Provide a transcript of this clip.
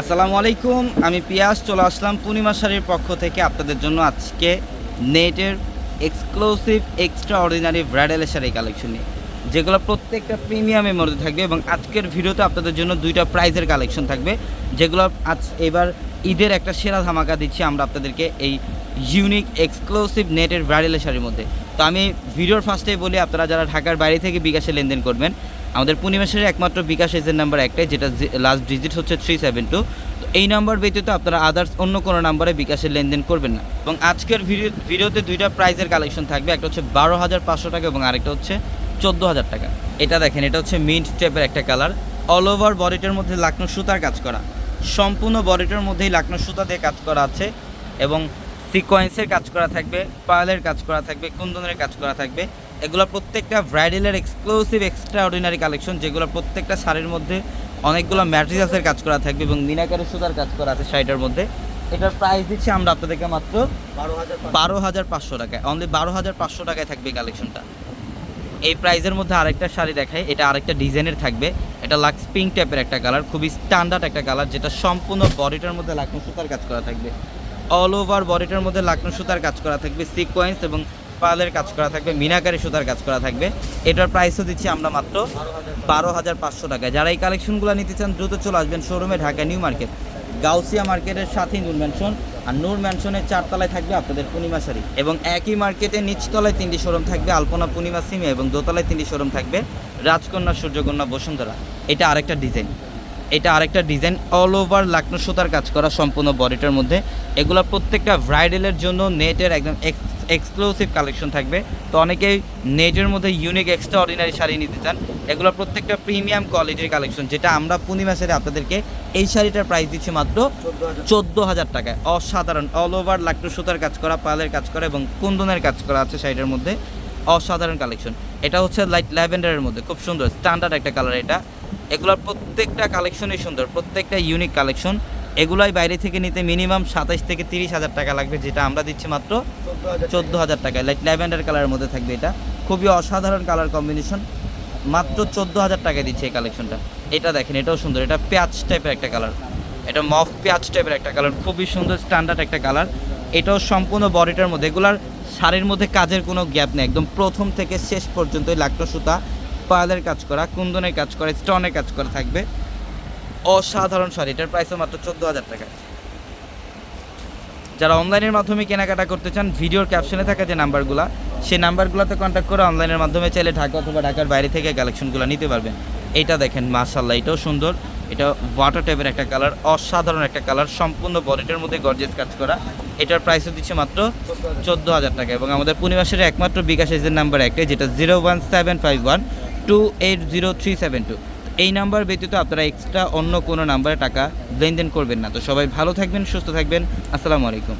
আসসালামু আলাইকুম, আমি পিয়াস, চলে আসলাম পূর্ণিমা শাড়ির পক্ষ থেকে আপনাদের জন্য আজকে নেটের exclusive extraordinary bridal sari collection নিয়ে, যেগুলো প্রত্যেকটা প্রিমিয়ামের মধ্যে থাকবে এবং আজকের ভিডিওতে আপনাদের জন্য দুইটা প্রাইজের কালেকশন থাকবে, যেগুলো আজ এবার ঈদের একটা সেরা ধামাকা দিচ্ছি আমরা আপনাদেরকে এই ইউনিক এক্সক্লুসিভ নেটের ব্রাইডাল শাড়ির মধ্যে। তো আমি ভিডিওর ফার্স্টেই বলি, আপনারা যারা ঢাকার বাইরে থেকে বিকাশে লেনদেন করবেন আমাদের পূর্ণিমাসের একমাত্র বিকাশ এজের নাম্বার একটাই, যেটা লাস্ট ডিজিট হচ্ছে থ্রি সেভেন টু তো এই নাম্বার ব্যতীত আপনারা আদার্স অন্য কোনো নাম্বারে বিকাশের লেনদেন করবেন না। এবং আজকের ভিডিও, ভিডিওতে দুইটা প্রাইজের কালেকশন থাকবে, একটা হচ্ছে বারো হাজার পাঁচশো টাকা এবং আরেকটা হচ্ছে চোদ্দ হাজার টাকা। এটা দেখেন, এটা হচ্ছে মিন্ট টাইপের একটা কালার অল ওভার বডিটার মধ্যে লাকনো সুতার কাজ করা। সম্পূর্ণ বডিটার মধ্যেই লাকনো সুতা দিয়ে কাজ করা আছে এবং সিকোয়েন্সের কাজ করা থাকবে পার্লের কাজ করা থাকবে, কুন্দনের কাজ করা থাকবে। এগুলো প্রত্যেকটা ব্রাইডালের এক্সক্লুসিভ এক্সট্রা অর্ডিনারি কালেকশন যেগুলো প্রত্যেকটা শাড়ির মধ্যে অনেকগুলো ম্যাটেরিয়ালসের কাজ করা থাকবে এবং মিনাকারের সুতার কাজ করা আছে শাড়িটার মধ্যে। এটার প্রাইস দিচ্ছি আমরা আপনাদেরকে মাত্র বারো হাজার বারো হাজার পাঁচশো টাকায় অনলি বারো হাজার পাঁচশো টাকায় থাকবে কালেকশনটা এই প্রাইজের মধ্যে আরেকটা শাড়ি দেখায় এটা আরেকটা ডিজাইনের থাকবে। এটা লাক্স পিঙ্ক টাইপের একটা কালার খুবই স্ট্যান্ডার্ড একটা কালার যেটা সম্পূর্ণ বডিটার মধ্যে লাকনো সুতার কাজ করা থাকবে। অল ওভার বডিটার মধ্যে লাকনো সুতার কাজ করা থাকবে সিকোয়েন্স এবং পালের কাজ করা থাকবে, মিনাকারি সুতার কাজ করা থাকবে। এটার প্রাইসও দিচ্ছি আমরা মাত্র বারো হাজার পাঁচশো টাকায়। যারা এই কালেকশনগুলো নিতে চান, দ্রুত চলে আসবেন শোরুমে ঢাকা নিউ মার্কেট। গাউসিয়া মার্কেটের সাথেই নূর ম্যানশন আর নূর ম্যানশনের চারতলায় থাকবে আপনাদের পূর্ণিমা শাড়ি। এবং একই মার্কেটে নিচতলায় তিনটি শোরুম থাকবে, আলপনা পূর্ণিমা সিমে এবং দোতলায় তিনটি শোরুম থাকবে, রাজকন্যা, সূর্যকন্যা, বসুন্ধরা। এটা আরেকটা ডিজাইন এটা আরেকটা ডিজাইন অল ওভার লাকনো সুতার কাজ করা সম্পূর্ণ বডিটার মধ্যে। এগুলো প্রত্যেকটা ব্রাইডালের জন্য নেটের একদম এক্সক্লুসিভ কালেকশন থাকবে। তো অনেকেই নেটের মধ্যে ইউনিক এক্সট্রা অর্ডিনারি শাড়ি নিতে চান। এগুলো প্রত্যেকটা প্রিমিয়াম কোয়ালিটির কালেকশন যেটা আমরা পূর্ণিমা শাড়ি আপনাদেরকে এই শাড়িটার প্রাইস দিচ্ছি মাত্র চোদ্দ হাজার টাকায়। অসাধারণ অল ওভার লাকটু সুতার কাজ করা পালের কাজ করা এবং কুন্দনের কাজ করা আছে শাড়িটার মধ্যে। অসাধারণ কালেকশন এটা হচ্ছে লাইট ল্যাভেন্ডারের মধ্যে, খুব সুন্দর স্ট্যান্ডার্ড একটা কালার এটা। এগুলোর প্রত্যেকটা কালেকশনই সুন্দর, প্রত্যেকটা ইউনিক কালেকশন এগুলাই বাইরে থেকে নিতে মিনিমাম সাতাইশ থেকে তিরিশ হাজার টাকা লাগবে, যেটা আমরা দিচ্ছি মাত্র চোদ্দ হাজার টাকায়। লাইট ল্যাভেন্ডার কালারের মধ্যে থাকবে এটা। খুবই অসাধারণ কালার কম্বিনেশন মাত্র চোদ্দ হাজার টাকায় দিচ্ছে এই কালেকশনটা এটা দেখেন, এটাও সুন্দর। এটা পেঁয়াজ টাইপের একটা কালার এটা মফ পেঁয়াজ টাইপের একটা কালার খুবই সুন্দর স্ট্যান্ডার্ড একটা কালার এটাও সম্পূর্ণ বডিটার মধ্যে। এগুলার শাড়ির মধ্যে কাজের কোনো গ্যাপ নেই। একদম প্রথম থেকে শেষ পর্যন্ত লাকটো সুতা, পায়ালের কাজ করা, কুন্দনের কাজ করা স্টোনের কাজ করা থাকবে। অসাধারণ শাড়ি। এটার প্রাইসও মাত্র চোদ্দ হাজার টাকা। যারা অনলাইনের মাধ্যমে কেনাকাটা করতে চান ভিডিওর ক্যাপশনে থাকা যে নাম্বারগুলো সেই নাম্বারগুলোতে কন্ট্যাক্ট করে অনলাইনের মাধ্যমে চাইলে ঢাকা অথবা ঢাকার বাইরে থেকে কালেকশনগুলো নিতে পারবেন। এটা দেখেন মাশাল্লাহ এটাও সুন্দর। এটা ওয়াটার টাইপের একটা কালার অসাধারণ একটা কালার সম্পূর্ণ বডিটার মধ্যে গর্জেস কাজ করা। এটার প্রাইসও দিচ্ছে মাত্র চোদ্দ হাজার টাকা এবং আমাদের পূর্ণিমাসের একমাত্র বিকাশ এজের নাম্বার একটাই, যেটা zero one seven five one two eight zero three seven two এই নাম্বার ব্যতীত আপনারা এক্সট্রা অন্য কোনো নাম্বারে টাকা লেনদেন করবেন না। তো সবাই ভালো থাকবেন, সুস্থ থাকবেন। আসসালামু আলাইকুম।